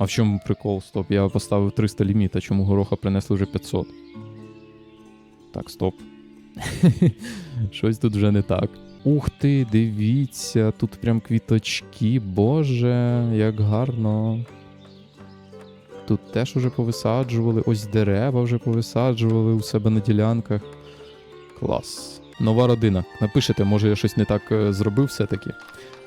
А в чому прикол? Стоп, я поставив 300 ліміт, а чому гороха принесли вже 500? Так, стоп. Щось тут вже не так. Ух ти, дивіться, тут прям квіточки. Боже, як гарно. Тут теж уже повисаджували, ось дерева вже повисаджували у себе на ділянках. Клас. Нова родина. Напишете, може я щось не так е, зробив все-таки.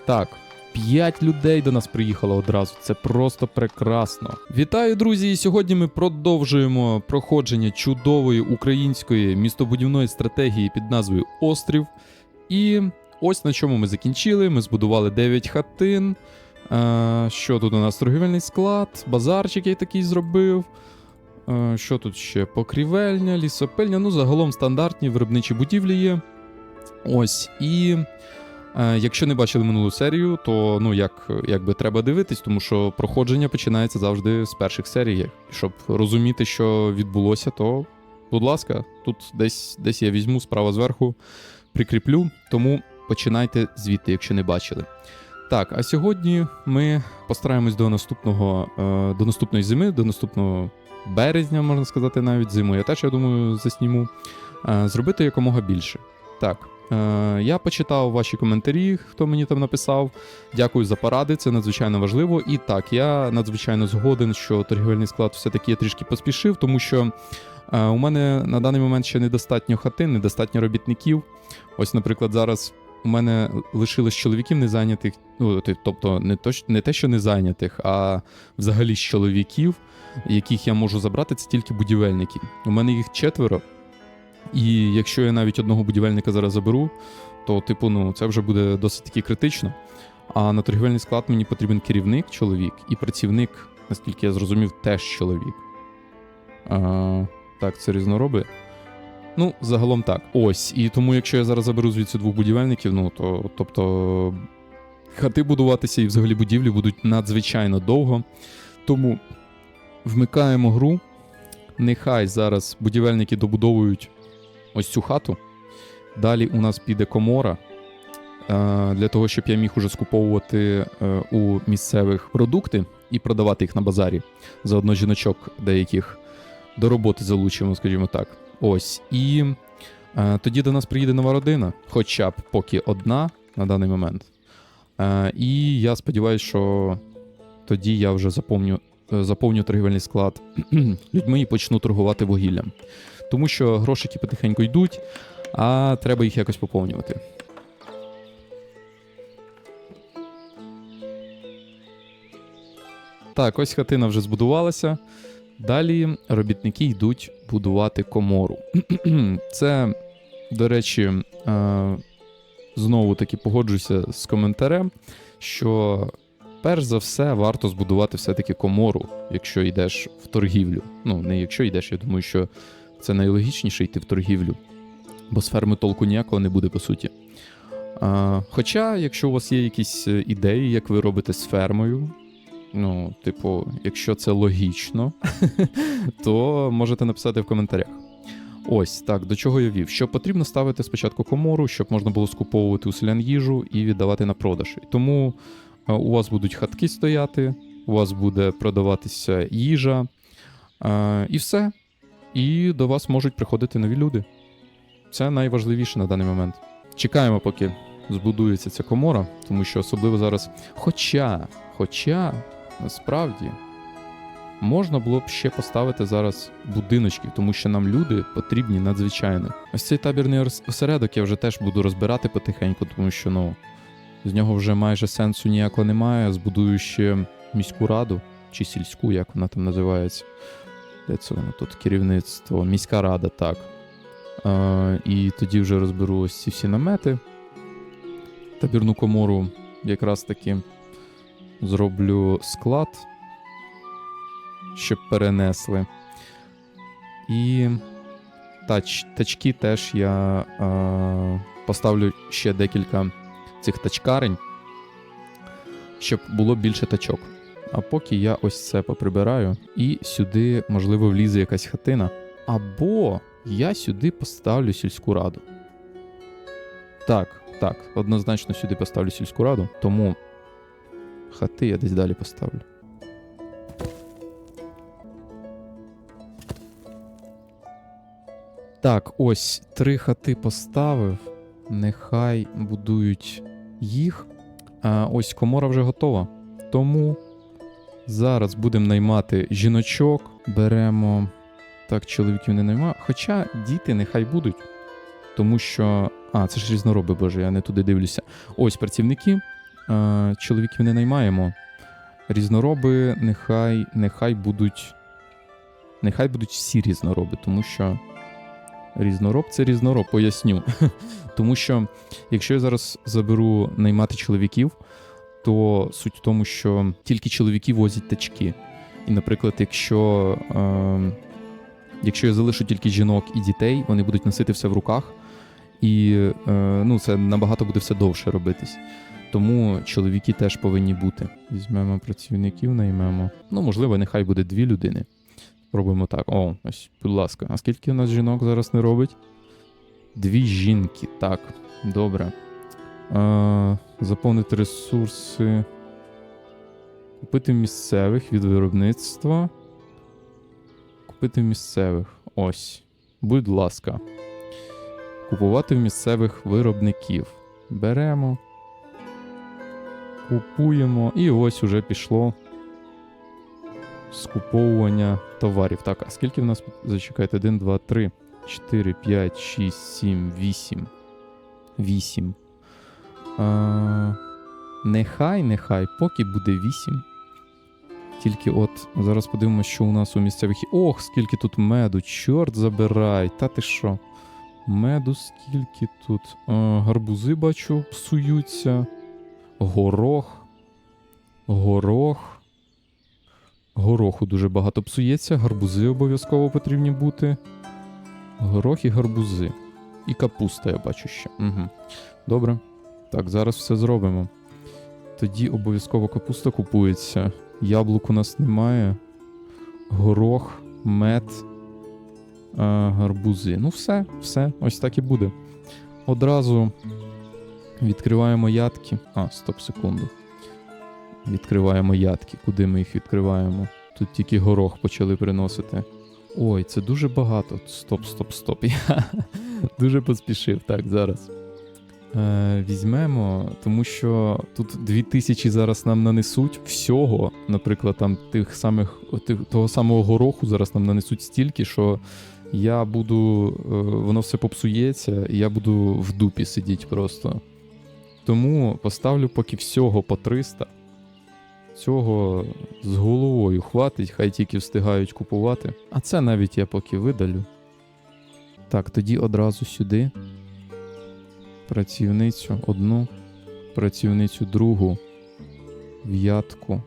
Так, П'ять людей до нас приїхало одразу. Це просто прекрасно. Вітаю, друзі! І сьогодні ми продовжуємо проходження чудової української містобудівної стратегії під назвою Острів. І ось на чому ми закінчили. Ми збудували 9 хатин. Е, що тут у нас торгівельний склад, базарчик я такий зробив. Е, що тут ще? Покрівельня, лісопильня. Ну, загалом стандартні виробничі будівлі є. Ось. І Якщо не бачили минулу серію, то ну як, якби треба дивитись, тому що проходження починається завжди з перших серій. Щоб розуміти, що відбулося, то, будь ласка, тут десь десь я візьму справа зверху, прикріплю, тому починайте звідти, якщо не бачили. Так, а сьогодні ми постараємось до наступного, е, до наступної зими, до наступного березня, можна сказати, навіть зиму. Я теж я думаю, засніму. е, Зробити якомога більше. Так. Е, Я почитав ваші коментарі, хто мені там написав. Дякую за поради, це надзвичайно важливо. І так, я надзвичайно згоден, що торгівельний склад все-таки трішки поспішив, тому що е, у мене на даний момент ще недостатньо хатин, недостатньо робітників. Ось, наприклад, зараз у мене лишилось чоловіків незайнятих, ну, тобто не, то, не те, що незайнятих, а взагалі чоловіків, яких я можу забрати, це тільки будівельники. У мене їх четверо. І якщо я навіть одного будівельника зараз заберу, то, типу, ну, це вже буде досить таки критично. А на торгівельний склад мені потрібен керівник, чоловік, і працівник, наскільки я зрозумів, теж чоловік. А, так, це різнороби. Ну, загалом так. Ось. І тому, якщо я зараз заберу звідси двох будівельників, ну то тобто хати будуватися і взагалі будівлі будуть надзвичайно довго. Тому вмикаємо гру. Нехай зараз будівельники добудовують ось цю хату. Далі у нас піде комора. е, Для того, щоб я міг уже скуповувати е, у місцевих продукти і продавати їх на базарі. Заодно жіночок деяких до роботи залучимо, скажімо так. Ось. І е, тоді до нас приїде нова родина, хоча б поки одна на даний момент. І я сподіваюся, що тоді я вже заповню, заповню торгівельний склад людьми і почну торгувати вугіллям тому що грошики потихеньку йдуть, а треба їх якось поповнювати. Так, ось хатина вже збудувалася. Далі робітники йдуть будувати комору. Це, до речі, е, знову таки погоджуюся з коментарем, що перш за все варто збудувати все-таки комору, якщо йдеш в торгівлю. Ну, не якщо йдеш, я думаю, що це найлогічніше йти в торгівлю, бо з ферми толку ніякого не буде, по суті. А, Хоча, якщо у вас є якісь е, ідеї, як ви робите з фермою, ну, типу, якщо це логічно, то можете написати в коментарях. Ось так, до чого я вів. Що потрібно ставити спочатку комору, щоб можна було скуповувати у селян їжу і віддавати на продаж. Тому у вас будуть хатки стояти, у вас буде продаватися їжа, е, і все і до вас можуть приходити нові люди. Це найважливіше на даний момент. Чекаємо, поки збудується ця комора, тому що особливо зараз. Хоча, хоча, насправді, можна було б ще поставити зараз будиночки, тому що нам люди потрібні надзвичайно. Ось цей табірний осередок я вже теж буду розбирати потихеньку, тому що ну, з нього вже майже сенсу ніякого немає. Збудую ще міську раду чи сільську, як вона там називається. Де це воно тут керівництво, міська рада, так. Е, і тоді вже розберу ось ці всі намети. Табірну комору якраз таки зроблю склад, щоб перенесли. І тач, тачки теж я е, поставлю ще декілька цих тачкарень, щоб було більше тачок. А поки я ось це поприбираю, і сюди, можливо, влізе якась хатина. Або я сюди поставлю сільську раду. Так, так, однозначно сюди поставлю сільську раду, тому хати я десь далі поставлю. Так, ось три хати поставив. Нехай будують їх. А ось комора вже готова. Тому зараз будемо наймати жіночок. Беремо. Так, чоловіків не наймаю. Хоча діти нехай будуть. Тому що. А, це ж різнороби, боже, я не туди дивлюся. Ось працівники. А, чоловіків не наймаємо. Різнороби нехай, нехай будуть. Нехай будуть всі різнороби, тому що. Різнороб це різнороб, поясню. Тому що, якщо я зараз заберу наймати чоловіків, то суть в тому, що тільки чоловіки возять тачки. І, наприклад, якщо, е, якщо я залишу тільки жінок і дітей, вони будуть носити все в руках, і е, ну, це набагато буде все довше робитись. Тому чоловіки теж повинні бути. Візьмемо працівників, наймемо. Ну, можливо, нехай буде дві людини. Робимо так. О, ось, будь ласка. А скільки у нас жінок зараз не робить? Дві жінки. Так, добре. Е, заповнити ресурси. Купити місцевих від виробництва. Купити місцевих. Ось. Будь ласка. Купувати в місцевих виробників. Беремо. Купуємо. І ось уже пішло скуповування товарів. Так, а скільки в нас? Зачекайте, 1, 2, 3, 4, 5, 6, 7, 8. 8. А, нехай, нехай, поки буде 8. Тільки от зараз подивимося, що у нас у місцевих. Ох, скільки тут меду, чорт забирай. Та ти що? Меду скільки тут. А, гарбузи бачу, псуються. Горох. Горох. Гороху дуже багато псується, гарбузи обов'язково потрібні бути. Горох і гарбузи. І капуста, я бачу ще. Угу. Добре. Так, зараз все зробимо. Тоді обов'язково капуста купується. Яблук у нас немає. Горох, мед, а, гарбузи. Ну, все, все, ось так і буде. Одразу відкриваємо ядки. А, стоп, секунду. Відкриваємо ядки. Куди ми їх відкриваємо? Тут тільки горох почали приносити. Ой, це дуже багато. Стоп, стоп, стоп. Я дуже поспішив. Так, зараз. Е, візьмемо, тому що тут 2000 зараз нам нанесуть всього. Наприклад, там тих самих, тих, того самого гороху зараз нам нанесуть стільки, що я буду. е, воно все попсується, і я буду в дупі сидіти просто. Тому поставлю поки всього по 300. Цього з головою хватить, хай тільки встигають купувати. А це навіть я поки видалю. Так, тоді одразу сюди. Працівницю одну, працівницю другу, в'ятку.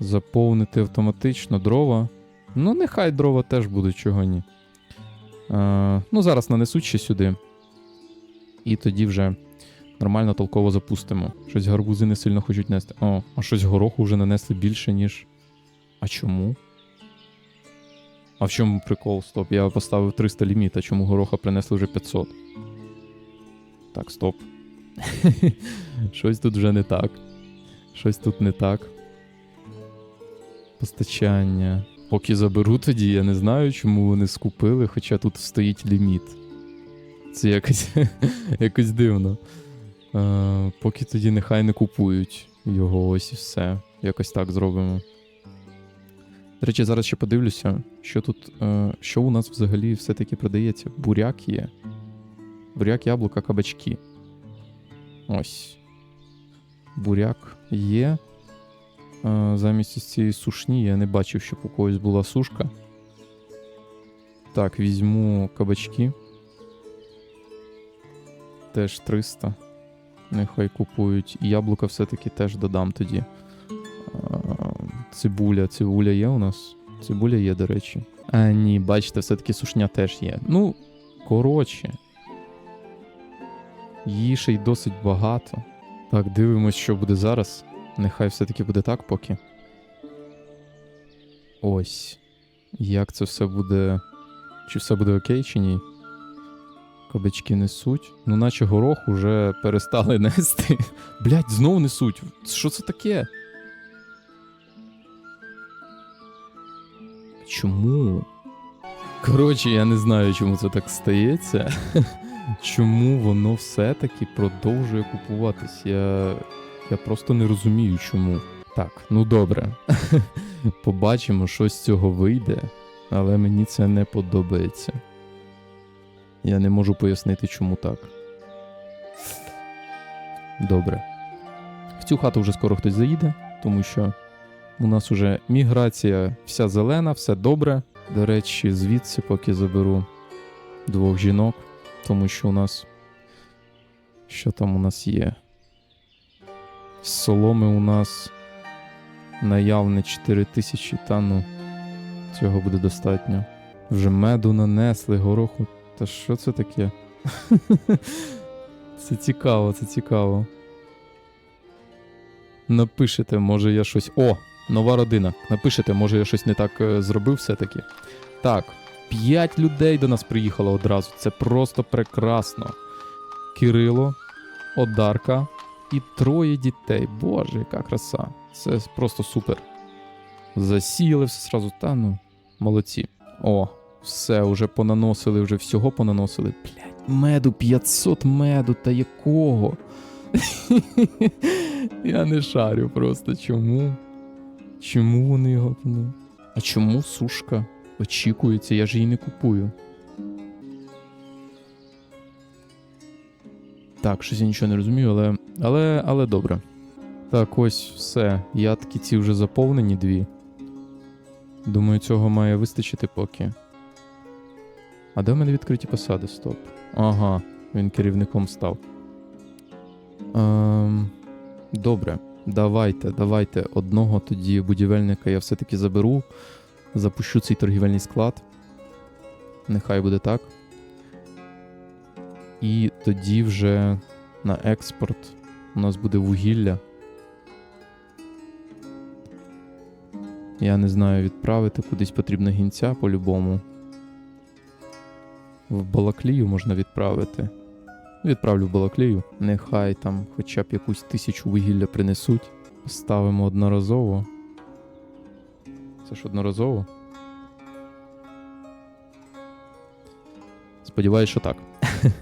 Заповнити автоматично дрова. Ну, нехай дрова теж будуть, чого ні. Е, ну, зараз нанесуть ще сюди. І тоді вже нормально толково запустимо. Щось гарбузи не сильно хочуть нести. О, а щось гороху вже нанесли більше, ніж. А чому? А в чому прикол? Стоп, я поставив 300 ліміт, а чому гороха принесли вже 500? Так, стоп. Щось тут вже не так. Щось тут не так. Постачання. Поки заберу тоді, я не знаю, чому вони скупили, хоча тут стоїть ліміт. Це якось, якось дивно. Е, поки тоді нехай не купують його ось і все. Якось так зробимо. До речі, зараз ще подивлюся, що тут, е, що у нас взагалі все-таки продається. Буряк є. Буряк, яблука, кабачки. Ось. Буряк є. Е, замість цієї сушні я не бачив, щоб у когось була сушка. Так, візьму кабачки. Теж 300. Нехай купують. Яблука все-таки теж додам тоді. Цибуля, цибуля є у нас? Цибуля є, до речі. А, ні, бачите, все-таки сушня теж є. Ну, коротше. Її й досить багато. Так, дивимось, що буде зараз. Нехай все-таки буде так поки. Ось. Як це все буде. Чи все буде окей, чи ні? Кабачки несуть. Ну, наче горох уже перестали нести. Блять, знов несуть. Що це таке? Чому? Коротше, я не знаю, чому це так стається. Чому воно все-таки продовжує купуватись? Я, я просто не розумію, чому. Так, ну добре. Побачимо, що з цього вийде, але мені це не подобається. Я не можу пояснити, чому так. Добре. В цю хату вже скоро хтось заїде, тому що у нас уже міграція вся зелена, все добре. До речі, звідси поки заберу двох жінок, тому що у нас. Що там у нас є? Соломи у нас наявне 4 тисячі, та ну, цього буде достатньо. Вже меду нанесли, гороху. Та що це таке? Це цікаво, це цікаво. Напишете, може я щось. О! Нова родина. Напишете, може я щось не так е, зробив все-таки. Так, п'ять людей до нас приїхало одразу. Це просто прекрасно. Кирило, Одарка і троє дітей. Боже, яка краса. Це просто супер. Засіяли все сразу. Та ну, молодці. О, все, вже понаносили, вже всього понаносили. Блять, меду 500 меду, та якого? Я не шарю просто. Чому? Чому вони його. Ну? А чому сушка очікується? Я ж її не купую. Так, щось я нічого не розумію, але. Але, але добре. Так, ось все. Ядки ці вже заповнені дві. Думаю, цього має вистачити поки. А де в мене відкриті посади? Стоп. Ага, він керівником став. Ем, добре, давайте, давайте. Одного тоді будівельника я все-таки заберу. Запущу цей торгівельний склад. Нехай буде так. І тоді вже на експорт у нас буде вугілля. Я не знаю, відправити кудись потрібно гінця по-любому. В Балаклію можна відправити. Відправлю в Балаклію. Нехай там хоча б якусь тисячу вугілля принесуть. Ставимо одноразово. Це ж одноразово. Сподіваюсь, що так.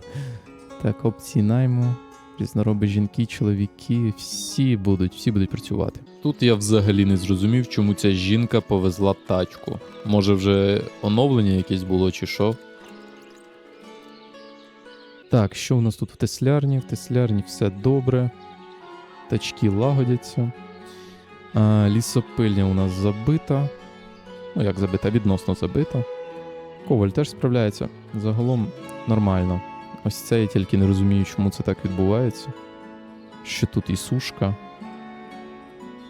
так, опції найму. Різнороби жінки, чоловіки, всі будуть, всі будуть працювати. Тут я взагалі не зрозумів, чому ця жінка повезла тачку. Може, вже оновлення якесь було, чи що. Так, що у нас тут в теслярні? В теслярні все добре. Тачки лагодяться. А, лісопильня у нас забита. Ну, як забита, відносно забита. Коваль теж справляється. Загалом нормально. Ось це я тільки не розумію, чому це так відбувається. Що тут і сушка.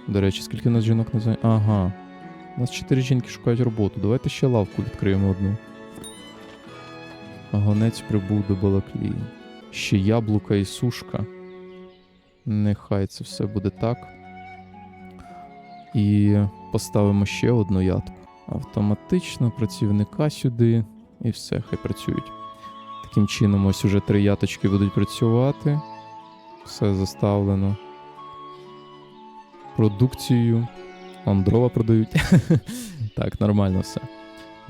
До речі, скільки у нас жінок називає? Ага. У нас чотири жінки шукають роботу. Давайте ще лавку відкриємо одну. Гонець прибув до Балаклії. Ще яблука і сушка. Нехай це все буде так. І поставимо ще одну ядку. Автоматично працівника сюди. І все, хай працюють. Таким чином, ось уже три яточки будуть працювати. Все заставлено. Продукцією. Вон дрова продають. так, нормально все.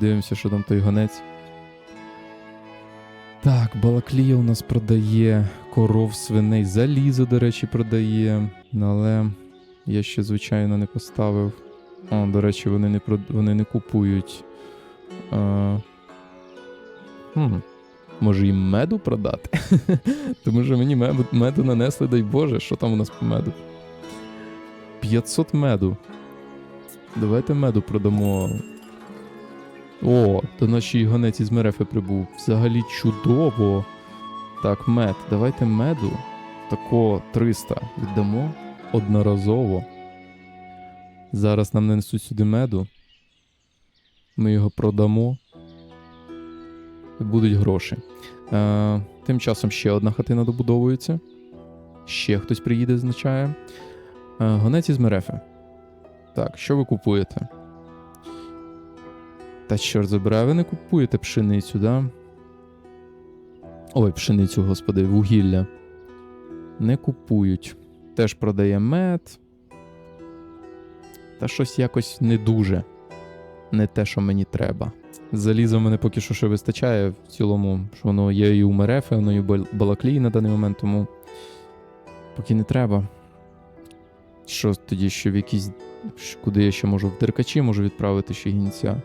Дивимося, що там той гонець. Так, Балаклія у нас продає коров, свиней, залізо, до речі, продає. Але я ще, звичайно, не поставив. О, до речі, вони не прод... вони не купують. А... Хм. Може їм меду продати? Тому що мені меду нанесли, дай Боже, що там у нас по меду? 500 меду. Давайте меду продамо. О, до нашої гонець із Мерефи прибув. Взагалі чудово. Так, мед. Давайте меду. Тако 300 віддамо одноразово. Зараз нам нанесуть сюди меду. Ми його продамо. Будуть гроші. Е, тим часом ще одна хатина добудовується. Ще хтось приїде, означає. Е, гонець із Мерефи. Так, що ви купуєте? Та чорт забирає, ви не купуєте пшеницю, да? Ой, пшеницю, господи, вугілля. Не купують. Теж продає мед. Та щось якось не дуже. Не те, що мені треба. Заліза мене поки що ще вистачає в цілому, що воно є і у Мерефи, воно і у Балаклії на даний момент, тому поки не треба. Що тоді ще в якісь. Куди я ще можу? В деркачі можу відправити ще гінця.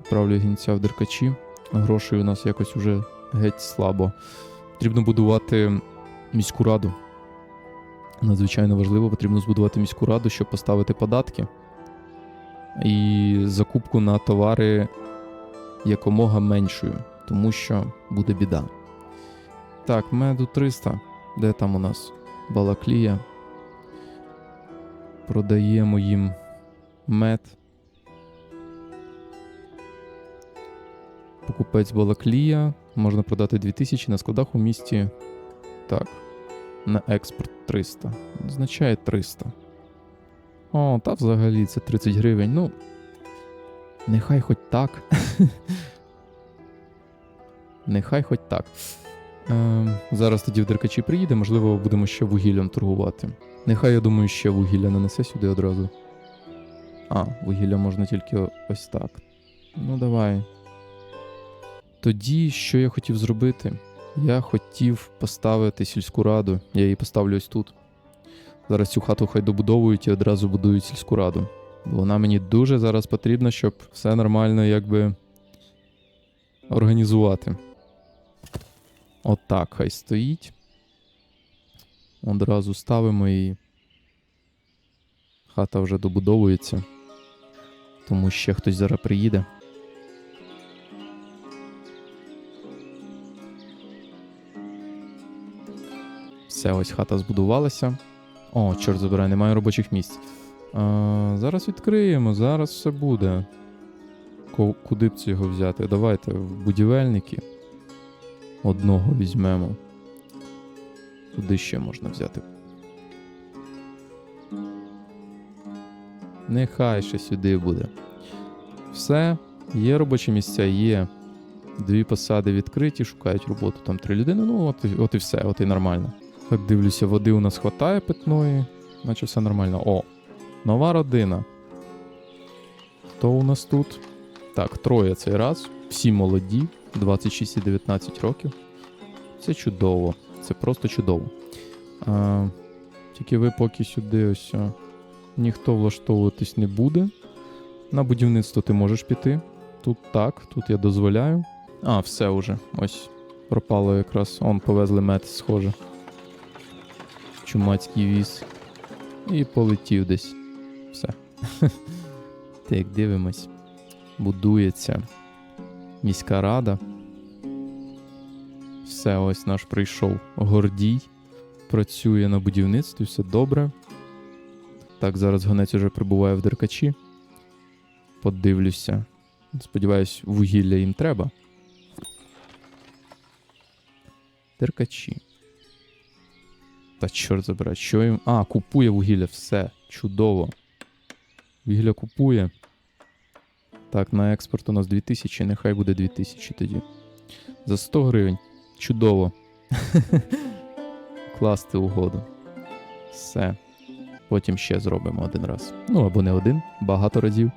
Відправлю гінця в деркачі. Грошей у нас якось уже геть слабо. Потрібно будувати міську раду. Надзвичайно важливо, потрібно збудувати міську раду, щоб поставити податки і закупку на товари якомога меншою, тому що буде біда. Так, меду 300. Де там у нас балаклія? Продаємо їм мед. Покупець балаклія. Можна продати 2000 на складах у місті. Так. На експорт 300. Означає 300. О, та взагалі це 30 гривень. Ну. Нехай хоч так. Нехай хоч так. Ем, зараз тоді в деркачі приїде, можливо, будемо ще вугіллям торгувати. Нехай, я думаю, ще вугілля нанесе сюди одразу. А, вугілля можна тільки ось так. Ну, давай. Тоді, що я хотів зробити? Я хотів поставити сільську раду. Я її поставлю ось тут. Зараз цю хату хай добудовують і одразу будують сільську раду. Вона мені дуже зараз потрібна, щоб все нормально якби організувати. Отак хай стоїть. Одразу ставимо її. Хата вже добудовується. Тому ще хтось зараз приїде. Все, ось хата збудувалася. О, чорт забирай, немає робочих місць. А, зараз відкриємо, зараз все буде. Куди б цього взяти? Давайте в будівельники. Одного візьмемо. Куди ще можна взяти? Нехай ще сюди буде. Все, є робочі місця, є. Дві посади відкриті, шукають роботу. Там три людини. Ну, от, от і все, от і нормально. Так дивлюся, води у нас хватає питної, наче все нормально. О, нова родина. Хто у нас тут? Так, троє цей раз. Всі молоді, 26 і 19 років. Це чудово. Це просто чудово. А, тільки ви поки сюди ось. Ніхто влаштовуватись не буде. На будівництво ти можеш піти. Тут так, тут я дозволяю. А, все уже. Ось пропало якраз. Он повезли мед, схоже. Чумацький віз. І полетів десь. Все. Так, дивимось. Будується міська рада. Все, ось наш прийшов Гордій. Працює на будівництві, все добре. Так, зараз гонець уже прибуває в деркачі. Подивлюся. Сподіваюсь, вугілля їм треба. Деркачі. Та чорт забирай, що їм. А, купує вугілля, все. Чудово. Вугілля купує. Так, на експорт у нас 2000, нехай буде 2000 тоді. За 100 гривень. Чудово. Класти угоду. Все. Потім ще зробимо один раз. Ну або не один, багато разів.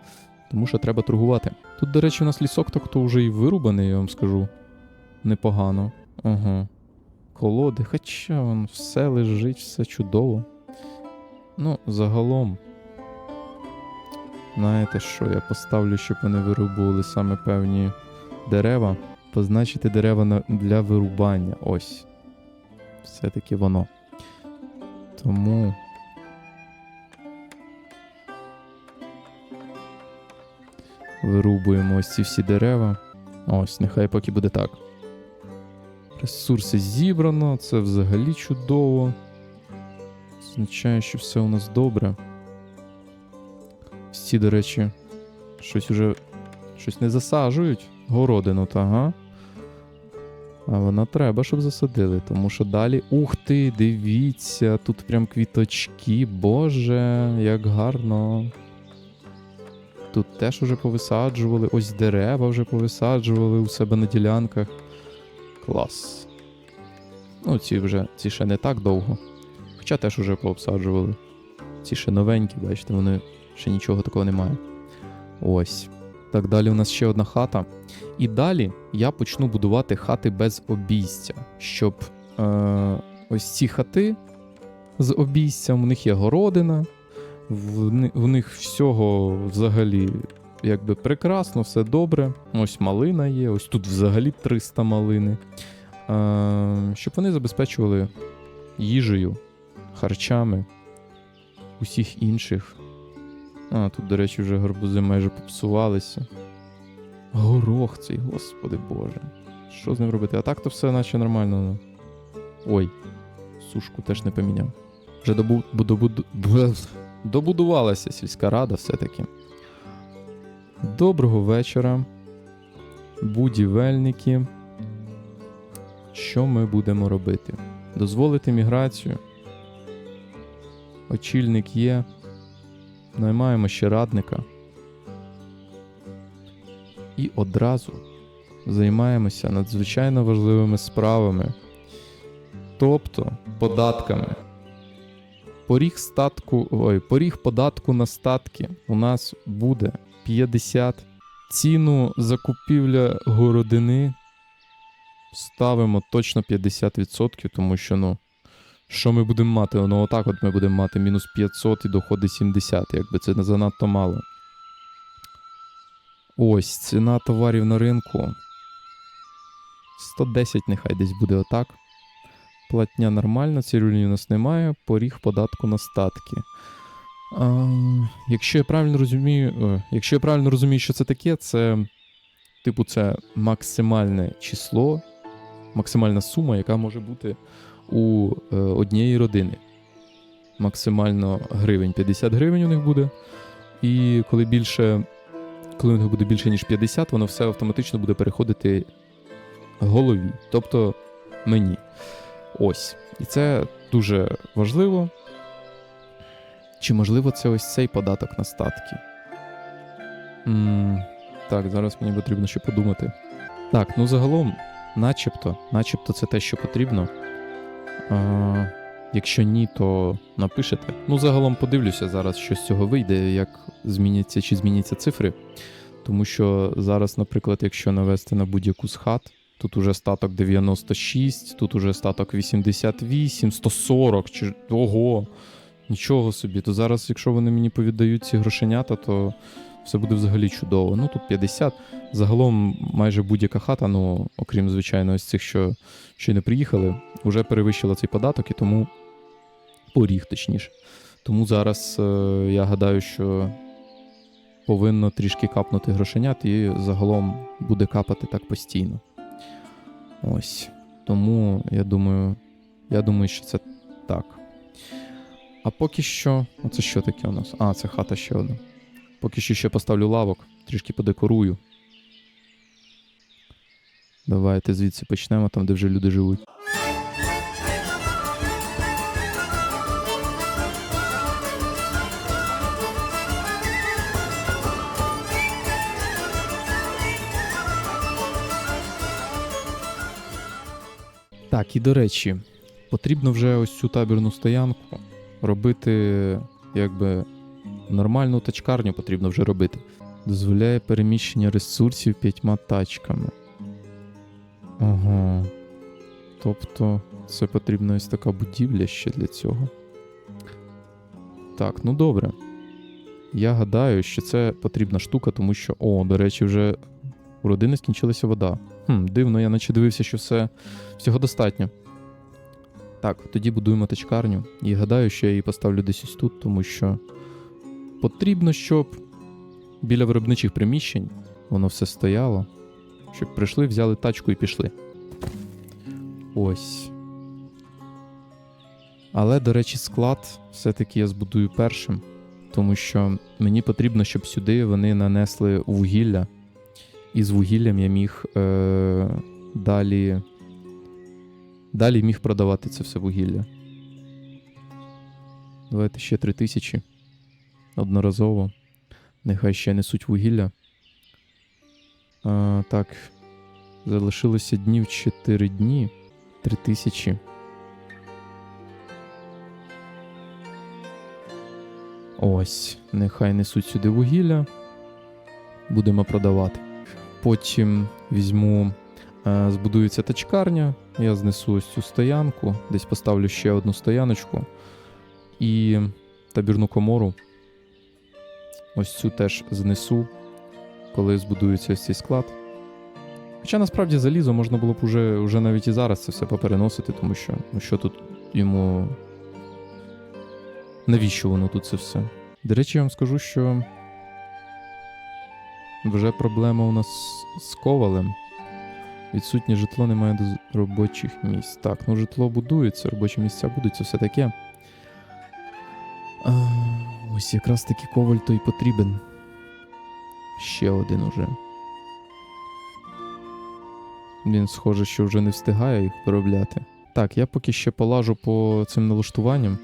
Тому що треба торгувати. Тут, до речі, у нас лісок так то вже і вирубаний, я вам скажу. Непогано. Ага. Колоди, хоча вон все лежить, все чудово. Ну, загалом. Знаєте що, я поставлю, щоб вони вирубували саме певні дерева. Позначити дерева для вирубання. Ось. Все-таки воно. Тому. Вирубуємо ось ці всі дерева. Ось, нехай поки буде так. Ресурси зібрано, це взагалі чудово. Означає, що все у нас добре. Всі, до речі, щось уже щось не засаджують. Городину, та ага. А вона треба, щоб засадили, тому що далі. Ух ти, дивіться, тут прям квіточки. Боже, як гарно. Тут теж уже повисаджували, ось дерева вже повисаджували у себе на ділянках. Клас. Ну, ці вже ці ще не так довго. Хоча теж уже пообсаджували. Ці ще новенькі, бачите, вони ще нічого такого немає. Ось. Так, далі у нас ще одна хата. І далі я почну будувати хати без обійстя, щоб е, ось ці хати з обійстям, у них є городина, в, в них всього взагалі якби прекрасно, все добре. Ось малина є, ось тут взагалі 300 малини. Е, щоб вони забезпечували їжею, харчами усіх інших. А, тут, до речі, вже гарбузи майже попсувалися. Горох цей, господи боже. Що з ним робити? А так то все наче нормально. ну. Ой, сушку теж не поміняв. Вже добу... добуду... бе- добудувалася сільська рада все-таки. Доброго вечора. Будівельники. Що ми будемо робити? Дозволити міграцію. Очільник є. Наймаємо ще радника. І одразу займаємося надзвичайно важливими справами, тобто податками. Поріг статку, ой, поріг податку на статки у нас буде 50. Ціну закупівля городини ставимо точно 50%, тому що ну. Що ми будемо мати? Ну, отак от ми будемо мати мінус 500 і доходи 70, якби це не занадто мало. Ось, ціна товарів на ринку. 110 нехай десь буде отак. Платня нормальна, цирюльні у нас немає, поріг податку на статки. А, якщо я правильно розумію, е, якщо я правильно розумію, що це таке, це типу це максимальне число, максимальна сума, яка може бути у е, однієї родини. Максимально гривень. 50 гривень у них буде. І коли більше, коли у них буде більше, ніж 50, воно все автоматично буде переходити голові, тобто мені. Ось. І це дуже важливо. Чи можливо це ось цей податок на статки? м так, зараз мені потрібно ще подумати. Так, ну загалом, начебто, начебто це те, що потрібно. А, якщо ні, то напишете. Ну, загалом подивлюся зараз, що з цього вийде, як зміняться чи зміняться цифри. Тому що зараз, наприклад, якщо навести на будь-яку з хат, тут уже статок 96, тут уже статок 88, 140, чи ого, нічого собі. То зараз, якщо вони мені повіддають ці грошенята, то все буде взагалі чудово. Ну тут 50. Загалом майже будь-яка хата, ну окрім звичайно, ось цих, що, й не приїхали, вже перевищила цей податок і тому поріг, точніше. Тому зараз е, я гадаю, що повинно трішки капнути грошенят, і загалом буде капати так постійно. Ось. Тому я думаю, я думаю, що це так. А поки що. Оце що таке у нас? А, це хата ще одна. Поки що ще поставлю лавок, трішки подекорую. Давайте звідси почнемо, там, де вже люди живуть. Так, і до речі, потрібно вже ось цю табірну стоянку робити, якби нормальну тачкарню потрібно вже робити. Дозволяє переміщення ресурсів п'ятьма тачками. Ага. Тобто, це потрібна ось така будівля ще для цього. Так, ну добре. Я гадаю, що це потрібна штука, тому що. О, до речі, вже у родини скінчилася вода. Хм, дивно, я наче дивився, що все всього достатньо. Так, тоді будуємо тачкарню. І гадаю, що я її поставлю десь ось тут, тому що потрібно, щоб біля виробничих приміщень воно все стояло. Щоб прийшли, взяли тачку і пішли. Ось. Але, до речі, склад все-таки я збудую першим, тому що мені потрібно, щоб сюди вони нанесли вугілля. І з вугіллям я міг е- далі. Далі міг продавати це все вугілля. Давайте ще 3000. Одноразово. Нехай ще несуть вугілля. А, так. Залишилося днів 4 дні. 3000. Ось. Нехай несуть сюди вугілля. будемо продавати. Потім візьму, збудується тачкарня, я знесу ось цю стоянку, десь поставлю ще одну стояночку і табірну комору. Ось цю теж знесу, коли збудується ось цей склад. Хоча насправді залізо можна було б уже, уже навіть і зараз це все попереносити, тому що ну що тут йому. Навіщо воно тут це все? До речі, я вам скажу, що вже проблема у нас з ковалем. Відсутнє житло немає доз- робочих місць. Так, ну житло будується, робочі місця будуть, це все таке. А, ось якраз таки коваль то й потрібен. Ще один уже. Він, схоже, що вже не встигає їх виробляти. Так, я поки ще полажу по цим налаштуванням.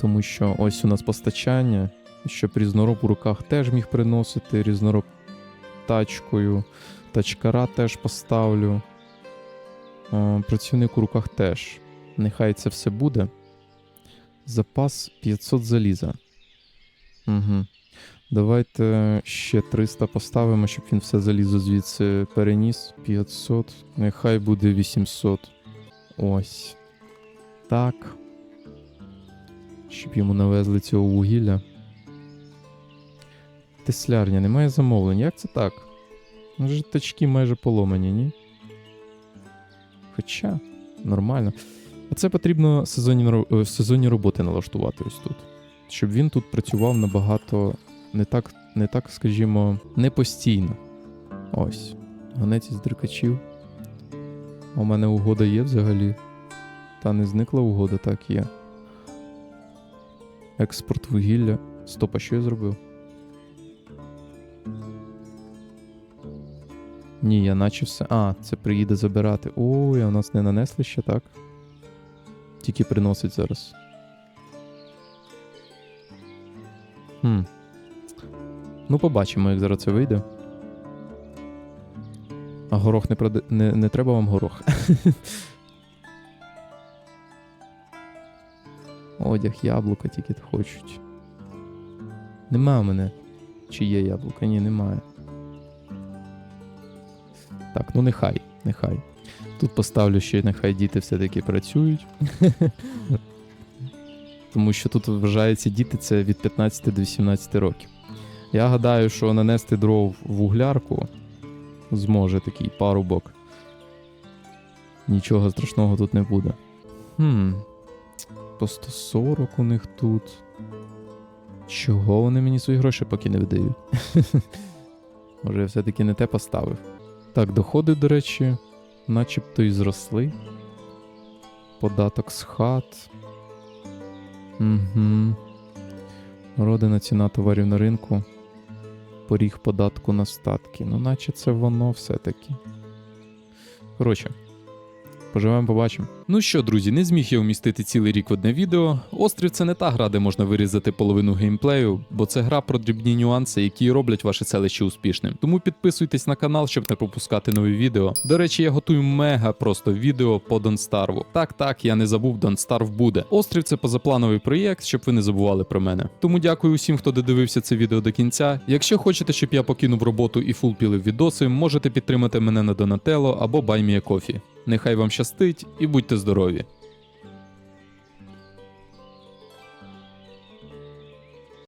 Тому що ось у нас постачання, щоб різнороб у руках теж міг приносити, різнороб тачкою, тачкара теж поставлю. Е, Працівник у руках теж. Нехай це все буде. Запас 500 заліза. Угу. Давайте ще 300 поставимо, щоб він все залізо звідси переніс. 500. Нехай буде 800. Ось. Так. Щоб йому навезли цього вугілля. Теслярня, немає замовлень. Як це так? Ну тачки майже поломані, ні? Хоча, нормально. А це потрібно сезонні, е, сезонні роботи налаштувати ось тут. Щоб він тут працював набагато не так, не так, скажімо, не постійно. Ось. Гонець із дрикачів. У мене угода є взагалі. Та не зникла угода, так є. Експорт вугілля. Стоп, а що я зробив? Ні, я наче все. А, це приїде забирати. Ой, а у нас не нанесли ще так. Тільки приносить зараз. Хм. Ну, побачимо, як зараз це вийде. А горох не прода... не, не треба вам горох. Одяг, яблука тільки хочуть. Нема в мене. Чи є яблука? Ні, немає. Так, ну нехай, нехай. Тут поставлю ще, нехай діти все-таки працюють. Тому що тут вважається діти це від 15 до 18 років. Я гадаю, що нанести дров в углярку зможе такий парубок. Нічого страшного тут не буде. Хм. По 140 у них тут. Чого вони мені свої гроші поки не видають? Може, я все-таки не те поставив. Так, доходи, до речі, начебто і зросли. Податок з хат. Угу. Родина ціна товарів на ринку. Поріг податку на статки. Ну, наче це воно все-таки. Коротше, поживемо, побачимо. Ну що, друзі, не зміг я вмістити цілий рік в одне відео. Острів це не та гра, де можна вирізати половину геймплею, бо це гра про дрібні нюанси, які роблять ваше селище успішним. Тому підписуйтесь на канал, щоб не пропускати нові відео. До речі, я готую мега просто відео по Донстарву. Так, так, я не забув, Донстарв буде. Острів це позаплановий проєкт, щоб ви не забували про мене. Тому дякую усім, хто додивився це відео до кінця. Якщо хочете, щоб я покинув роботу і фулпілив відоси, можете підтримати мене на Донателло або BuyMeACoffee. Нехай вам щастить і будьте здорові!